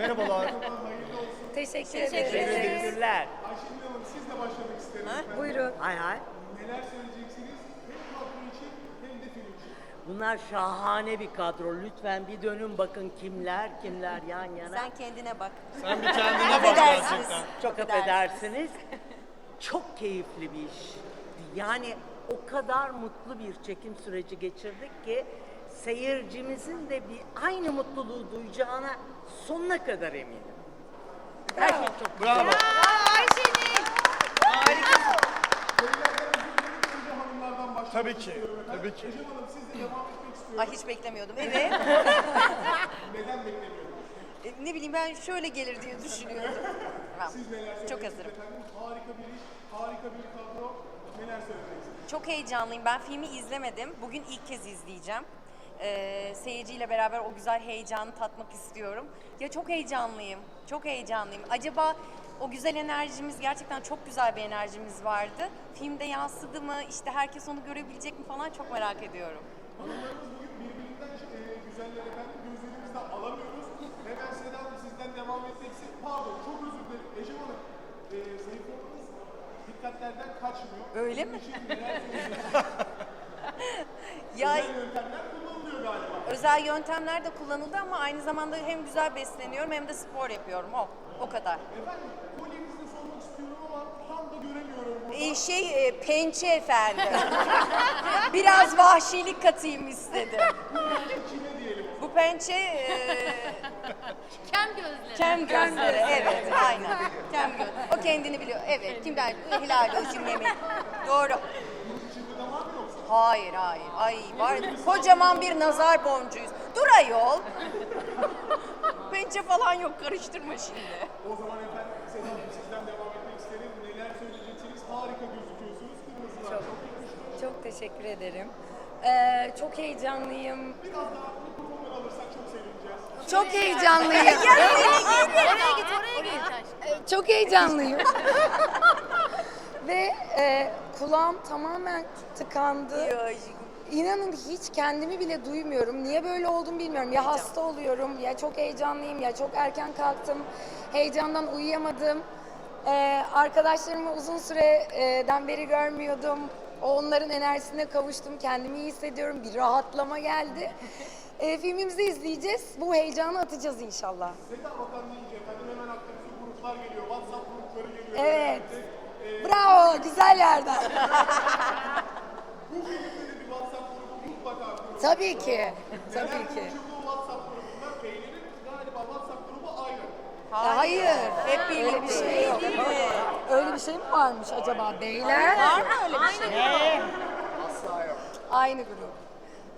Merhabalar. Teşekkür, Teşekkür ederiz. ederiz. Teşekkürler. Ayşegül Hanım sizle başlamak isterim. efendim. Buyurun. Hay hay. Neler söyleyeceksiniz? Hem kadro için hem de film için. Bunlar şahane bir kadro. Lütfen bir dönün bakın kimler kimler yan yana. Sen kendine bak. Sen bir kendine Affedersiniz. Çok affedersiniz. Çok keyifli bir iş. Yani o kadar mutlu bir çekim süreci geçirdik ki seyircimizin de bir aynı mutluluğu duyacağına sonuna kadar eminim. Her şey çok güzel. Bravo. Tabii ki, tabii ki. Ecem Hanım sizle devam etmek istiyorum. Ay hiç beklemiyordum. Evet. Neden beklemiyordunuz? E, ne bileyim ben şöyle gelir diye düşünüyordum. Tamam. Siz neler söyleyeceksiniz Çok hazırım. efendim? Harika bir iş, harika bir kadro. Neler söyleyeceksiniz? Çok heyecanlıyım. Ben filmi izlemedim. Bugün ilk kez izleyeceğim. Ee, seyirciyle beraber o güzel heyecanı tatmak istiyorum. Ya çok heyecanlıyım. Çok heyecanlıyım. Acaba o güzel enerjimiz gerçekten çok güzel bir enerjimiz vardı. Filmde yansıdı mı? İşte herkes onu görebilecek mi falan çok merak ediyorum. Hanımlarımız bugün birbirinden e, güzeller efendim. Gözlerimizden alamıyoruz. Hemen Seda Hanım sizden devam etmek istedim. Pardon çok özür dilerim. Ecem Hanım e, dikkatlerden kaçmıyor. Öyle Bunun mi? için neler söyleyeceksiniz? Ya Özel yöntemler. Özel yöntemler de kullanıldı ama aynı zamanda hem güzel besleniyorum hem de spor yapıyorum. O. O kadar. Efendim kolyenizde sormak istiyorum ama tam da göremiyorum burada. Ee, şey e, pençe efendim. Biraz vahşilik katayım istedim. Diyelim. Bu pençe e, Kem gözleri. kem gözleri. Evet, aynen. Kem göz. O kendini biliyor. Evet, kim der? Hilal o cümlemi. Doğru. İçinde de var mı yoksa? Hayır, hayır. Ay var. Kocaman bir nazar boncuğuyuz. Dur ayol. pençe falan yok. Karıştırma şimdi. O zaman efendim Seda Hanım sizden devam etmek isterim. Neler söyleyeceksiniz? Harika gözüküyorsunuz. Kırmızılar çok yakıştı. Çok teşekkür ederim. Ee, çok heyecanlıyım. Biraz daha mikrofonları alırsak çok sevineceğiz. Çok heyecanlıyım. Oraya git, oraya git. Ee, çok heyecanlıyım. Ve e, kulağım tamamen tıkandı. İnanın hiç kendimi bile duymuyorum. Niye böyle oldum bilmiyorum. Ya hasta oluyorum, ya çok heyecanlıyım, ya çok erken kalktım. Heyecandan uyuyamadım. Ee, arkadaşlarımı uzun süreden beri görmüyordum. Onların enerjisine kavuştum. Kendimi iyi hissediyorum. Bir rahatlama geldi. Ee, filmimizi izleyeceğiz. Bu heyecanı atacağız inşallah. Seda Vatan deyince efendim hemen aklımıza gruplar geliyor. WhatsApp grupları geliyor. Evet. Ee, Bravo, güzel yerden. Tabii ki. Tabii ki. konuşulduğu WhatsApp grubunda beğenilir. Galiba WhatsApp grubu ayrı. Hayır. Hep Öyle bir birlikte. şey yok. Öyle bir şey mi varmış acaba beyler? Var mı öyle bir şey? Aynı grup.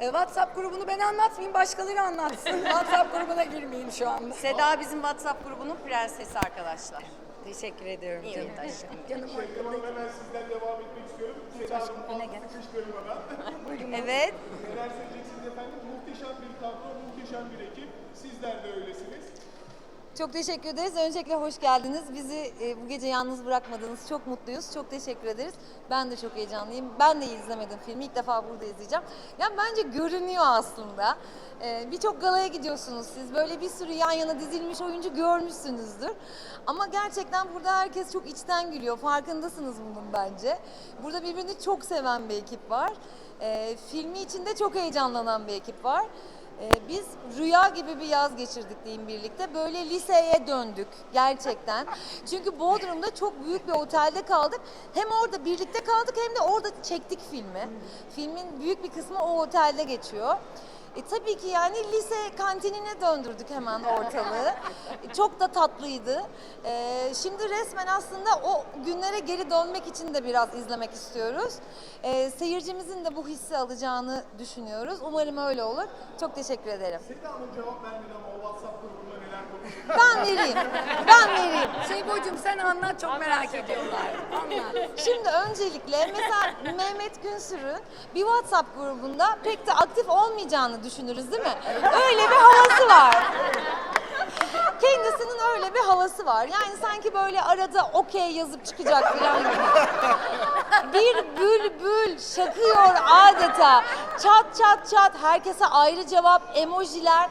E, WhatsApp grubunu ben anlatmayayım, başkaları anlatsın. WhatsApp grubuna girmeyeyim şu anda. Seda bizim WhatsApp grubunun prensesi arkadaşlar. Teşekkür ediyorum İyi canım. taşkın. Canım Şebnem Hanım hemen sizden devam etmek istiyorum. Seda Hanım fazla sıkıştırmadan. Evet. Neler söyleyeceksiniz efendim? Muhteşem bir kadro, muhteşem bir ekip. Sizler de öylesiniz. Çok teşekkür ederiz. Öncelikle hoş geldiniz. Bizi e, bu gece yalnız bırakmadınız. Çok mutluyuz. Çok teşekkür ederiz. Ben de çok heyecanlıyım. Ben de izlemedim filmi. İlk defa burada izleyeceğim. Ya bence görünüyor aslında. E, Birçok galaya gidiyorsunuz siz. Böyle bir sürü yan yana dizilmiş oyuncu görmüşsünüzdür. Ama gerçekten burada herkes çok içten gülüyor. Farkındasınız bunun bence. Burada birbirini çok seven bir ekip var. E, filmi içinde çok heyecanlanan bir ekip var. Ee, Biz rüya gibi bir yaz geçirdik diyeyim birlikte. Böyle liseye döndük gerçekten. Çünkü Bodrum'da çok büyük bir otelde kaldık. Hem orada birlikte kaldık hem de orada çektik filmi. Filmin büyük bir kısmı o otelde geçiyor. E, tabii ki yani lise kantinine döndürdük hemen ortalığı. Çok da tatlıydı. E, şimdi resmen aslında o günlere geri dönmek için de biraz izlemek istiyoruz. E, seyircimizin de bu hissi alacağını düşünüyoruz. Umarım öyle olur. Çok teşekkür ederim. Seda cevap vermedi ama o WhatsApp? Ben vereyim. Ben vereyim. Şeybocuğum sen anlat, çok merak ediyorlar. Anlat. Şimdi öncelikle mesela Mehmet Günsür'ün bir WhatsApp grubunda pek de aktif olmayacağını düşünürüz değil mi? Öyle bir havası var. Kendisinin öyle bir havası var. Yani sanki böyle arada okey yazıp çıkacak falan gibi. Bir bülbül şakıyor adeta. Çat çat çat herkese ayrı cevap, emojiler.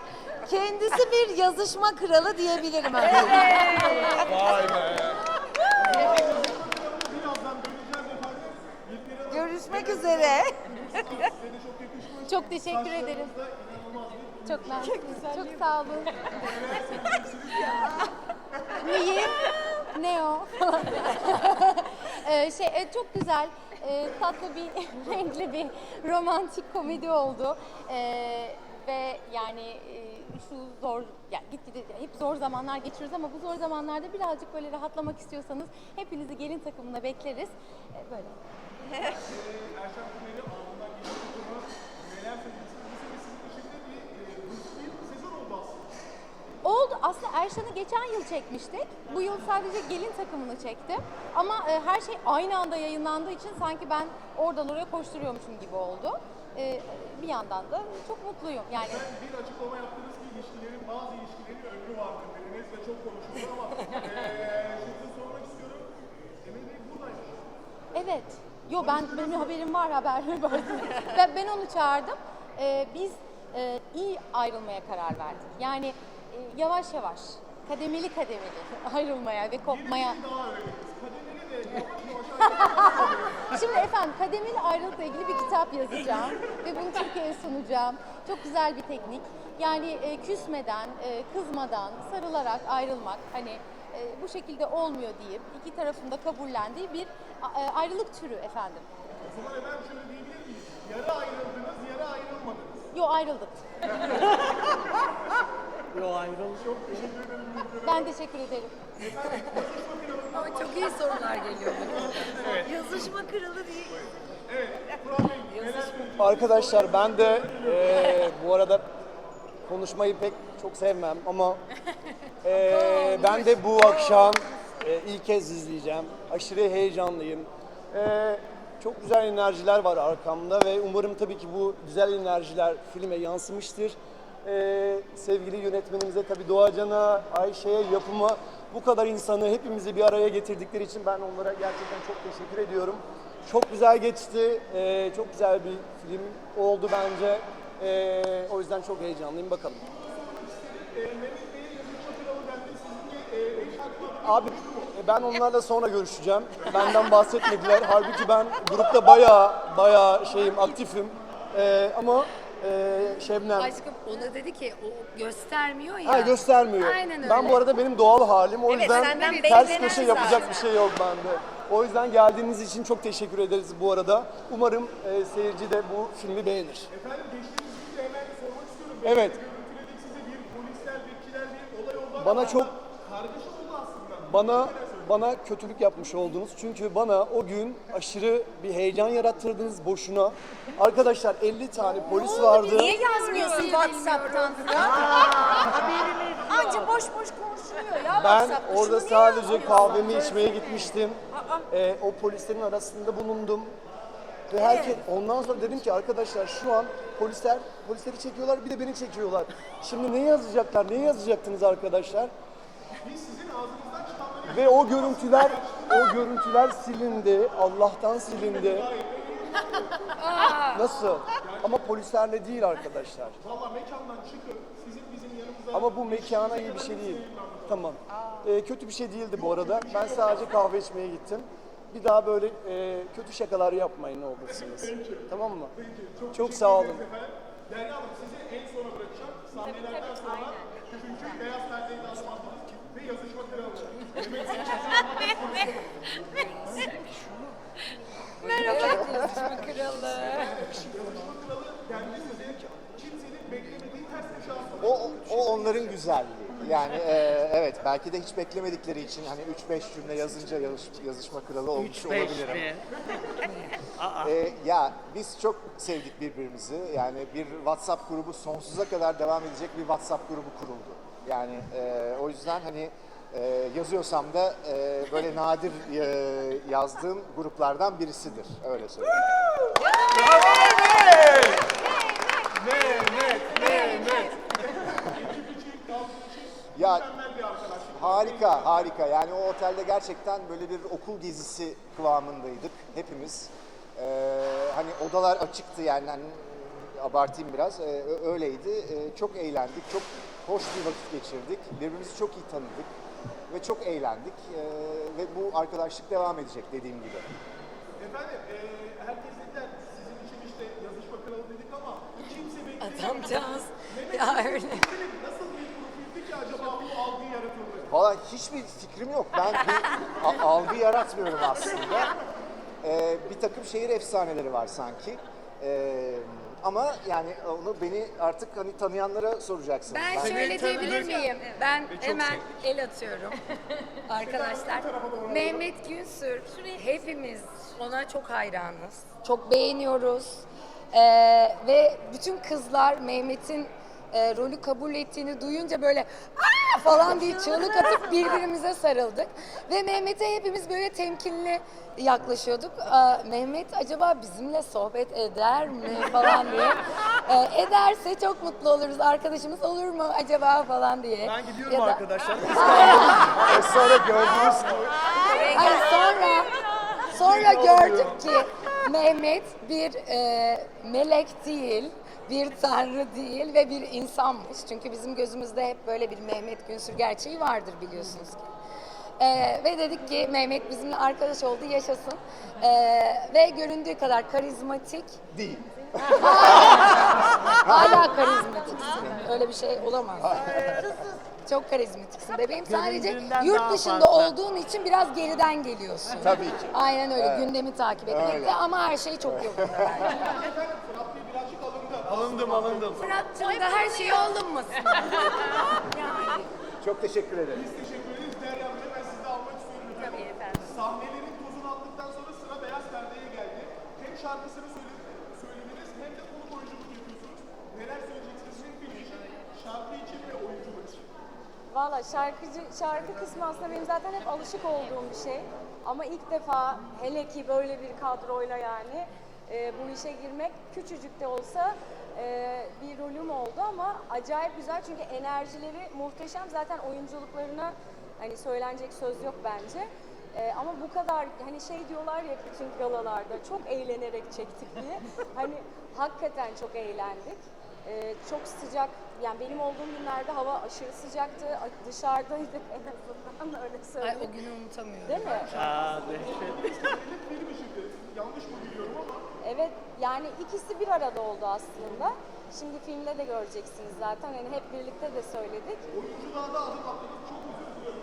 Kendisi bir yazışma kralı diyebilirim. Evet. Vay be. Görüşmek üzere. çok teşekkür ederim. Çok mersi. Çok sağ olun. Niye? Ne o? Ee, şey e, çok güzel, e, tatlı bir, renkli bir romantik komedi oldu. Ee, ve yani e, şu zor, yani gitgide hep zor zamanlar geçiriyoruz ama bu zor zamanlarda birazcık böyle rahatlamak istiyorsanız hepinizi gelin takımına bekleriz. Ee, böyle. Erşan e. Oldu. Aslında Erşan'ı geçen yıl çekmiştik. Bu yıl sadece gelin takımını çektim. Ama e, her şey aynı anda yayınlandığı için sanki ben oradan oraya koşturuyormuşum gibi oldu. E, bir yandan da çok mutluyum. Yani Ben bir açıklama yaptınız ki ilişkilerin bazı ilişkilerin ömrü vardır dediniz ve çok konuşuldu ama eee şunu sormak istiyorum. Emel Bey buradaymış. evet. Yo ben benim haberim var haber ben, ben onu çağırdım. E, biz e, iyi ayrılmaya karar verdik. Yani e, yavaş yavaş, kademeli kademeli ayrılmaya ve kopmaya. Bir daha öğreniriz. Kademeli de yavaş efendim kademeli ayrılıkla ilgili bir kitap yazacağım ve bunu Türkiye'ye sunacağım. Çok güzel bir teknik. Yani e, küsmeden, e, kızmadan, sarılarak ayrılmak hani e, bu şekilde olmuyor deyip iki tarafın da kabullendiği bir e, ayrılık türü efendim. O zaman efendim şöyle diyebilir miyiz? Yarı ayrıldınız, yarı ayrılmadınız. Yo ayrıldık. Yo ayrılış yok. Ben teşekkür ederim. Ama çok iyi sorular geliyor. Yazışma kralı değil. Arkadaşlar ben de eee, bu arada konuşmayı pek çok sevmem ama eee, ben de bu akşam eee, ilk kez izleyeceğim. Aşırı heyecanlıyım. Eee, çok güzel enerjiler var arkamda ve umarım tabii ki bu güzel enerjiler filme yansımıştır. Eee, sevgili yönetmenimize tabii Doğacan'a, Ayşe'ye, yapıma bu kadar insanı hepimizi bir araya getirdikleri için ben onlara gerçekten çok teşekkür ediyorum. Çok güzel geçti. Ee, çok güzel bir film oldu bence. Ee, o yüzden çok heyecanlıyım. Bakalım. Abi e, ben onlarla sonra görüşeceğim. Benden bahsetmediler. Halbuki ben grupta bayağı bayağı şeyim aktifim. Ee, ama e, Şebnem Aşkım ona dedi ki o göstermiyor ya. ha, göstermiyor. Aynen öyle. Ben bu arada benim doğal halim. O Evet, yüzden senden ters beklenen köşe yapacak zaten. bir şey yok bende. O yüzden geldiğiniz için çok teşekkür ederiz bu arada. Umarım e, seyirci de bu filmi beğenir. Efendim geçtiğimiz gün de hemen sormak istiyorum. Evet. Görüntüledik size bir polisler, bekçiler bir olay oldu. Bana çok kargaşa oldu aslında. bana bana kötülük yapmış oldunuz. Çünkü bana o gün aşırı bir heyecan yarattırdınız boşuna. Arkadaşlar 50 tane polis vardı. Niye yazmıyorsun WhatsApp'tan? Anca boş boş konuşuluyor ya Ben WhatsApp'ta. orada Şunu niye sadece yazmıyorsun? kahvemi içmeye gitmiştim. Ee, o polislerin arasında bulundum. Ve herkes ondan sonra dedim ki arkadaşlar şu an polisler polisleri çekiyorlar bir de beni çekiyorlar. Şimdi ne yazacaklar? Ne yazacaktınız arkadaşlar? Biz sizin ağzınızdan Ve o görüntüler o görüntüler silindi. Allah'tan silindi. Nasıl? Ama polislerle değil arkadaşlar. valla mekandan çıkıp sizin bizim yanımıza Ama bu mekana iyi bir şey değil. Tamam. Ee, kötü bir şey değildi bu arada. Ben sadece kahve içmeye gittim. Bir daha böyle e, kötü şakalar yapmayın ne olursunuz. Tamam mı? Çok sağ olun. efendim. Derya Hanım sizi en sona bırakacağım. Sahnelerden sonra çünkü beyaz perdeyi de asmandınız ve yazışma Seçil Yazışma kralı. O, o onların güzelliği. Yani e, evet belki de hiç beklemedikleri için hani 3-5 cümle yazınca yazış, yazışma kralı olmuş 3 5 olabilirim. mi? E, ya biz çok sevdik birbirimizi. Yani bir WhatsApp grubu sonsuza kadar devam edecek bir WhatsApp grubu kuruldu. Yani e, o yüzden hani e, yazıyorsam da e, böyle nadir e, yazdığım gruplardan birisidir. Öyle söyleyeyim. Ya harika, harika. Yani o otelde gerçekten böyle bir okul gezisi kıvamındaydık hepimiz. Ee, hani odalar açıktı yani hani abartayım biraz. Ee, öyleydi. Ee, çok eğlendik, çok hoş bir vakit geçirdik. Birbirimizi çok iyi tanıdık ve çok eğlendik. Ee, ve bu arkadaşlık devam edecek dediğim gibi. Efendim e, herkes dediler sizin için işte yazışma kralı dedik ama kimse beklemiyor. Adamcağız. Ya öyle. Nasıl bir profildi ki acaba bu algı yaratıldı? Valla hiçbir fikrim yok. Ben bir algı yaratmıyorum aslında. Ee, bir takım şehir efsaneleri var sanki. Ee, ama yani onu beni artık hani tanıyanlara soracaksınız. Ben şöyle diyebilir miyim? Ben hemen el atıyorum arkadaşlar. Mehmet Günsür, hepimiz ona çok hayranız. Çok beğeniyoruz. Ee, ve bütün kızlar Mehmet'in e, rolü kabul ettiğini duyunca böyle aa falan diye çığlık atıp birbirimize sarıldık. Ve Mehmet'e hepimiz böyle temkinli yaklaşıyorduk. Aa, Mehmet acaba bizimle sohbet eder mi falan diye. Ee, ederse çok mutlu oluruz. Arkadaşımız olur mu acaba falan diye. Ben gidiyorum Ya da- arkadaşlar. Sonra gördüğünüz gibi Ay sonra sonra gördük ki Mehmet bir e, melek değil, bir tanrı değil ve bir insanmış. Çünkü bizim gözümüzde hep böyle bir Mehmet Günsür gerçeği vardır biliyorsunuz ki. E, ve dedik ki Mehmet bizimle arkadaş oldu, yaşasın. E, ve göründüğü kadar karizmatik, değil. hala karizmatiksin. Öyle bir şey olamaz. Çok karizmatiksin bebeğim. Sadece Göründüğünden yurt daha dışında fazla. olduğun için biraz geriden geliyorsun. Tabii ki. Aynen öyle. Gündemi takip etmekte ama her şey çok yolunda. Efendim Fırat Bey birazcık alındı. Alındım alındım. Fırat'cığım da her şey olunmasın. Çok teşekkür ederim. Biz teşekkür ederiz. Derya Bey ben sizi de almak istiyorum. Tabii efendim. Sahnelerin tozunu attıktan sonra sıra Beyaz Perde'ye geldi. Hem şarkısını söyledi- söylediniz hem de konuk oyunculuk yapıyorsunuz. Neler söyleyeceksiniz hem film için, şarkı için ve oyunculuk için? Valla şarkıcı, şarkı kısmı aslında benim zaten hep alışık olduğum bir şey. Ama ilk defa hele ki böyle bir kadroyla yani e, bu işe girmek küçücük de olsa e, bir rolüm oldu ama acayip güzel çünkü enerjileri muhteşem. Zaten oyunculuklarına hani söylenecek söz yok bence. E, ama bu kadar hani şey diyorlar ya bütün galalarda çok eğlenerek çektik diye. Hani hakikaten çok eğlendik. Ee, çok sıcak, yani benim olduğum günlerde hava aşırı sıcaktı. Dışarıdaydık en azından öyle Ay söyleyeyim. o günü unutamıyorum. Değil mi? Aa, dehşet. Yanlış mı biliyorum ama Evet, yani ikisi bir arada oldu aslında. Şimdi filmde de göreceksiniz zaten. Hani hep birlikte de söyledik. oyunculuğa da adım attınız. Çok özür diliyorum.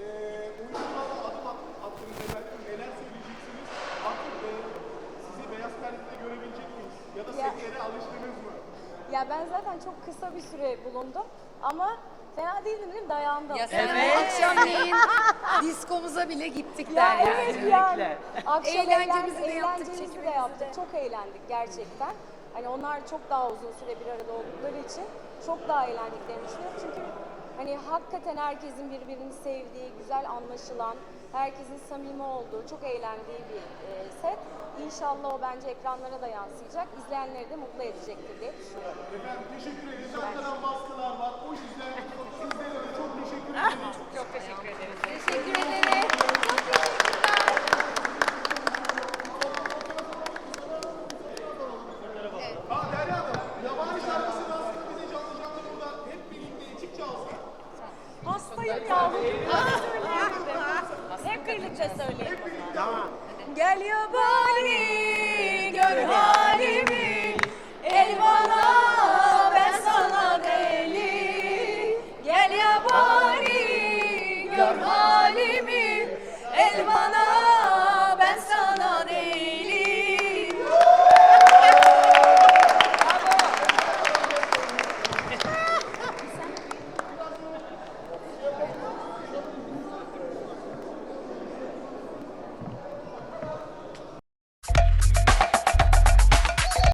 Ee, oyunculuğa da adım at- attınız efendim. Neler söyleyeceksiniz? Artık e, sizi Beyaz Perde'de görebilecek miyiz? Ya da Ya- setlere alıştınız mı? Ya ben zaten çok kısa bir süre bulundum ama fena değildim değil mi? Dayandım. Ya sen Evet. akşamleyin diskomuza bile gittik Ya der yani. evet yani. Akşam Eğlencemizi eğlen- de yaptık, eğlencemizi de çekimimizi yaptık. de. Çok eğlendik gerçekten. Hani onlar çok daha uzun süre bir arada oldukları için çok daha eğlendiklerini düşünüyorum. Çünkü hani hakikaten herkesin birbirini sevdiği, güzel anlaşılan, herkesin samimi olduğu, çok eğlendiği bir e, set. İnşallah o bence ekranlara da yansıyacak. İzleyenleri de mutlu edecektir diye düşünüyorum. Efendim teşekkür ederiz. Arkadan baskılar var. O yüzden sizlere de çok teşekkür ederiz. Çok teşekkür ederiz. Teşekkür ederim.